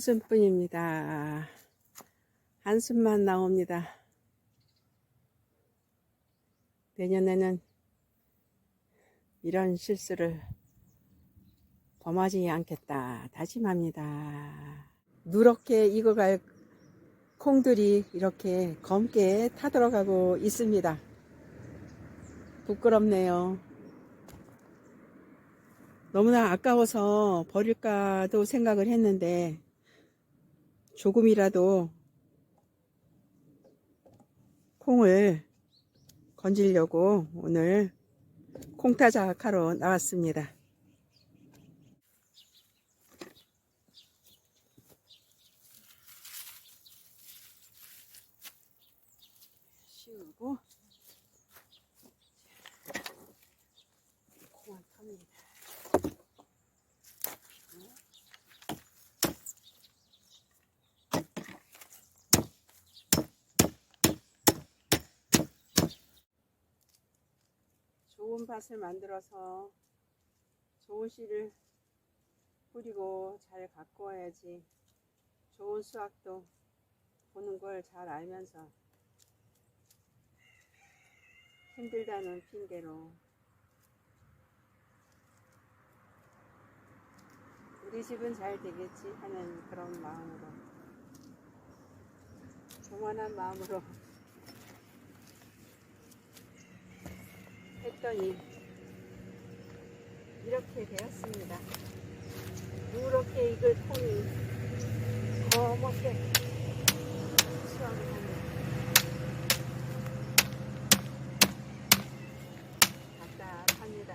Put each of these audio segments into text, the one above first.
한숨뿐입니다. 한숨만 나옵니다. 내년에는 이런 실수를 범하지 않겠다 다짐합니다. 누렇게 익어갈 콩들이 이렇게 검게 타들어가고 있습니다. 부끄럽네요. 너무나 아까워서 버릴까도 생각을 했는데 조금이라도 콩을 건지려고 오늘 콩타작하러 나왔습니다. 씌우고 콩을 탑니다. 좋은 밭을 만들어서 좋은 씨를 뿌리고 잘 갖고 와야지 좋은 수확도 보는 걸 잘 알면서 힘들다는 핑계로 우리 집은 잘 되겠지 하는 그런 마음으로 조만한 마음으로 했더니 이렇게 되었습니다. 누렇게 익을 콩이 거먹게 수확을 합니다. 답답합니다.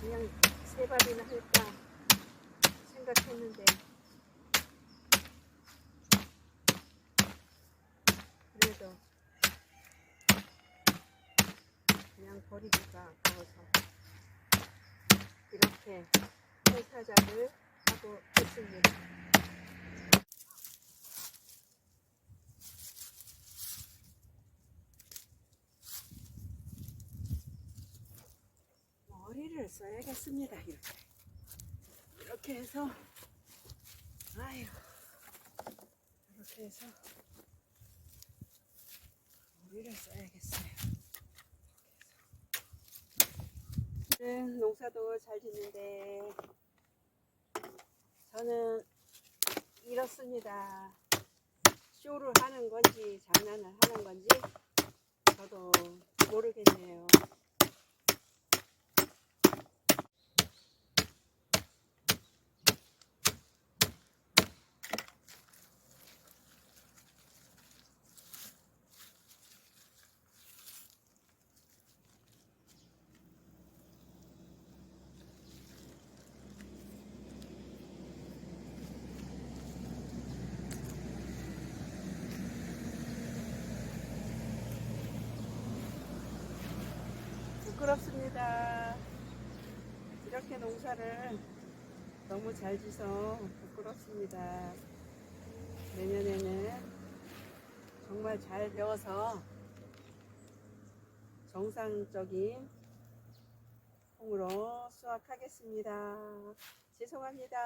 그냥 세 발이나 할까 생각했는데 그래도 그냥 버리기가 아까워서 이렇게 회사작을 하고 있습니다. 머리를 써야겠습니다. 이렇게 이렇게 해서 아유 이렇게 해서 머리를 써야겠어요. 네, 농사도 잘 짓는데 저는 이렇습니다. 쇼를 하는 건지 장난을 하는 건지 저도 모르겠네요. 부끄럽습니다. 이렇게 농사를 너무 잘 지서 부끄럽습니다. 내년에는 정말 잘 배워서 정상적인 콩으로 수확하겠습니다. 죄송합니다.